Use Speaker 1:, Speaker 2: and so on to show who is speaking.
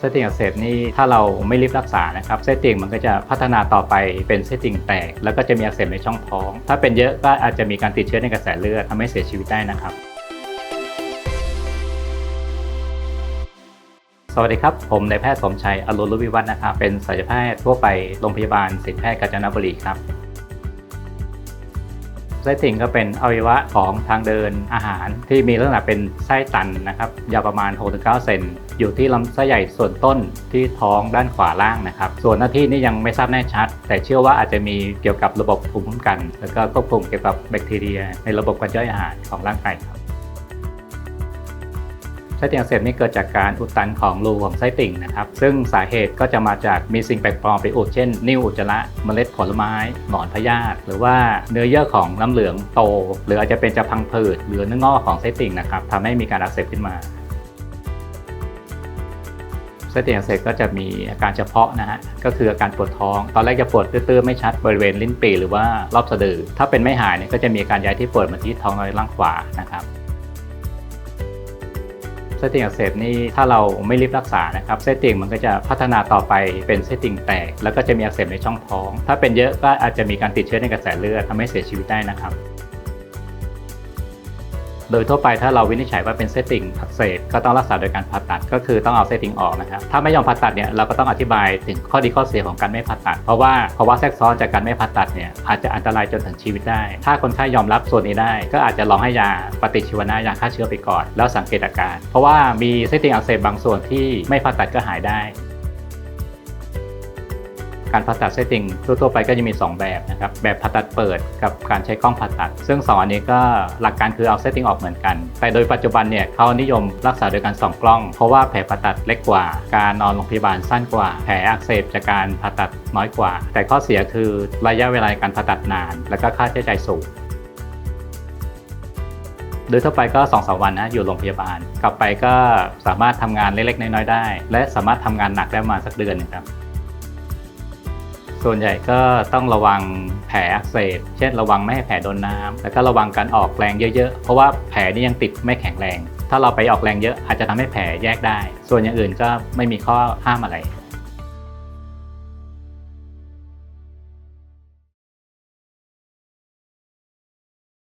Speaker 1: เส้นติ่งอักเสบนี่ถ้าเราไม่รีบรักษานะครับเส้นติ่งมันก็จะพัฒนาต่อไปเป็นเส้นติ่งแตก แล้วก็จะมีอักเสบในช่องท้อง ถ้าเป็นเยอะก็อาจจะมีการติดเชื้อในกระแสเลือดทำให้เสียชีวิตได้นะครับ สวัสดีครับ ผมนายแพทย์สมชัยอรุณรุวิวัฒน์นะครับเป็นศัลยแพทย์ทั่วไปโรงพยาบาลศิริแพทย์กาญจนบุรีครับ ไส้ติ่งก็เป็นอวัยวะของทางเดินอาหารที่มีลักษณะเป็นไส้ตันนะครับยาวประมาณ 6-9 เซนอยู่ที่ลำไส้ใหญ่ส่วนต้นที่ท้องด้านขวาล่างนะครับ ส่วนหน้าที่นี่ยังไม่ทราบแน่ชัด แต่เชื่อว่าอาจจะมีเกี่ยวกับระบบภูมิคุ้มกัน แล้วก็ควบคุมเกี่ยวกับแบคทีเรีย ในระบบการย่อยอาหารของร่างกายครับ ไส้ติ่งอักเสบนี่เกิดจากการอุดตันของรูของไส้ติ่งนะครับ ซึ่งสาเหตุก็จะมาจากมีสิ่งแปลกปลอมไปอุดเช่น นิ่วอุจจาระเมล็ดผลไม้หนอนพยาธิหรือว่าเนื้อเยื่อของน้ำเหลืองโต หรืออาจจะเป็นจะพังผืดหรือเนื้องอกของไส้ติ่งนะครับทำให้มีการอักเสบขึ้นมาไส้ติ่งอักเสบก็จะมีอาการเฉพาะนะฮะ ก็คืออาการปวดท้อง ตอนแรกจะปวดตื้อๆไม่ชัดบริเวณลิ้นปี่หรือว่ารอบสะดือ ถ้าเป็นไม่หายเนี่ยก็จะมีอาการย้ายที่ปวดมาที่ท้องน้อยล่างขวานะครับ เส้ติ่งอักเสบนี่ถ้าเราไม่รีบรักษานะครับเส้ติ่งมันก็จะพัฒนาต่อไปเป็นเส้ติ่งแตก แล้วก็จะมีอักเสบในช่องท้อง ถ้าเป็นเยอะก็อาจจะมีการติดเชื้อในกระแสเลือดทำให้เสียชีวิตได้นะครับ โดยทั่วไปถ้าเราวินิจฉัยว่าเป็นเส้นติ่งอักเสบก็ต้องรักษาโดยการผ่าตัด ก็คือต้องเอาเส้นติ่งออกนะครับถ้าไม่ยอมผ่าตัดเนี่ยเราก็ต้องอธิบายถึงข้อดีข้อเสียของการไม่ผ่าตัด เพราะว่าภาวะแทรกซ้อนจากการไม่ผ่าตัดเนี่ยอาจจะอันตรายจนถึงชีวิตได้ ถ้าคนไข้ยอมรับส่วนนี้ได้ ก็อาจจะลองให้ยาปฏิชีวนะยาฆ่าเชื้อไปก่อน แล้วสังเกตอาการ เพราะว่ามีเส้นติ่งอักเสบบางส่วนที่ไม่ผ่าตัดก็หายได้ การผ่าตัดไส้ติ่งทั่วๆไปก็จะมี 2 แบบนะครับ แบบผ่าตัดเปิดกับการใช้กล้องผ่าตัด ซึ่งสองอันนี้ก็หลักการคือเอาไส้ติ่งออกเหมือนกัน แต่โดยปัจจุบันเนี่ยเขานิยมรักษาโดยการส่องกล้อง เพราะว่าแผลผ่าตัดเล็กกว่า การนอนโรงพยาบาลสั้นกว่า แผลอักเสบจากการผ่าตัดน้อยกว่า แต่ข้อเสียคือระยะเวลาการผ่าตัดนาน และก็ค่าใช้จ่ายสูงโดยทั่วไปก็2อสวันนะอยู่โรงพยาบาล กลับไปก็สามารถทำงานเล็กๆน้อยๆได้ และสามารถทำงานหนักได้มาสักเดือนนึงครับ ส่วนใหญ่ก็ต้องระวังแผลอักเสบ เช่นระวังไม่ให้แผลโดนน้ำแล้วก็ระวังการออกแรงเยอะๆ เพราะว่าแผลนี่ยังติดไม่แข็งแรง ถ้าเราไปออกแรงเยอะอาจจะทำให้แผลแยกได้ ส่วนอย่างอื่นก็ไม่มีข้อห้ามอะไร